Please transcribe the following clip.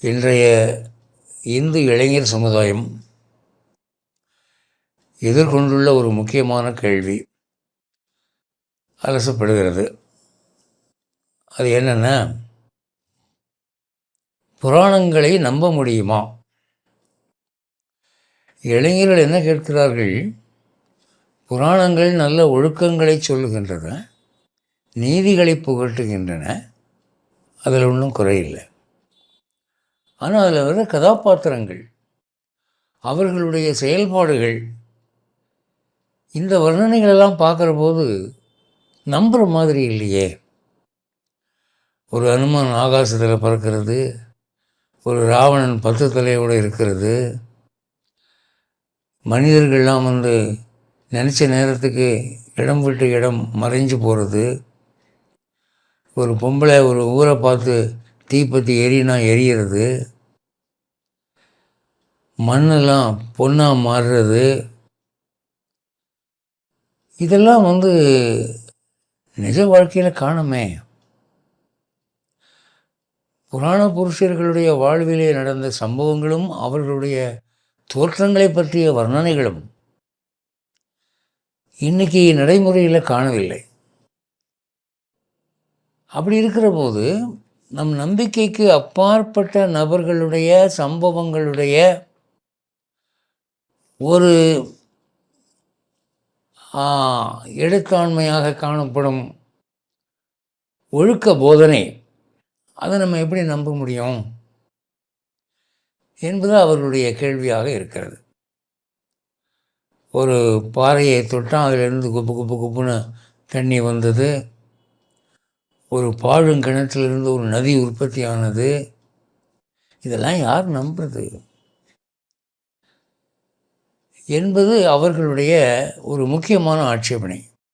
இன்றைய இந்து இளைஞர் சமுதாயம் எதிர்கொண்டுள்ள ஒரு முக்கியமான கேள்வி அலசப்படுகிறது. அது என்னென்னா புராணங்களை நம்ப முடியுமா? இளைஞர்கள் என்ன கேட்கிறார்கள்? புராணங்கள் நல்ல ஒழுக்கங்களை சொல்லுகின்றன நீதிகளை புகட்டுகின்றன அதில் ஒன்றும் குறையில்லை. ஆனால் அதில் வர கதாபாத்திரங்கள் அவர்களுடைய செயல்பாடுகள் இந்த வர்ணனைகளெல்லாம் பார்க்குற போது நம்புகிற மாதிரி இல்லையே. ஒரு அனுமன் ஆகாசத்தில் பறக்கிறது ஒரு ராவணன் பத்து தலையோடு இருக்கிறது. மனிதர்கள்லாம் வந்து நினச்ச நேரத்துக்கு இடம் விட்டு இடம் மறைஞ்சு போகிறது ஒரு பொம்பளை ஒரு ஊரை பார்த்து தீப்பத்தி எரினா எரியிறது. மண்ணெல்லாம் பொண்ணாக மாறுறது. இதெல்லாம் வந்து நிஜ வாழ்க்கையில் காணுமே. புராண புருஷர்களுடைய வாழ்விலே நடந்த சம்பவங்களும் அவர்களுடைய தோற்றங்களை பற்றிய வர்ணனைகளும் இன்னைக்கு நடைமுறையில் காணவில்லை. அப்படி இருக்கிற போது நம் நம்பிக்கைக்கு அப்பாற்பட்ட நபர்களுடைய சம்பவங்களுடைய ஒரு எடுத்தாண்மையாக காணப்படும் ஒழுக்க போதனை. அதை நம்ம எப்படி நம்ப முடியும்? என்பது அவர்களுடைய கேள்வியாக இருக்கிறது. ஒரு பாறையை தொட்டால் அதிலிருந்து குப்பு குப்பு குப்புன்னு தண்ணி வந்தது. ஒரு பாழுங்கிணற்றிலிருந்து ஒரு நதி உற்பத்தி ஆனது இதெல்லாம் யார் நம்புறது? என்பது அவர்களுடைய ஒரு முக்கியமான ஆட்சேபனை.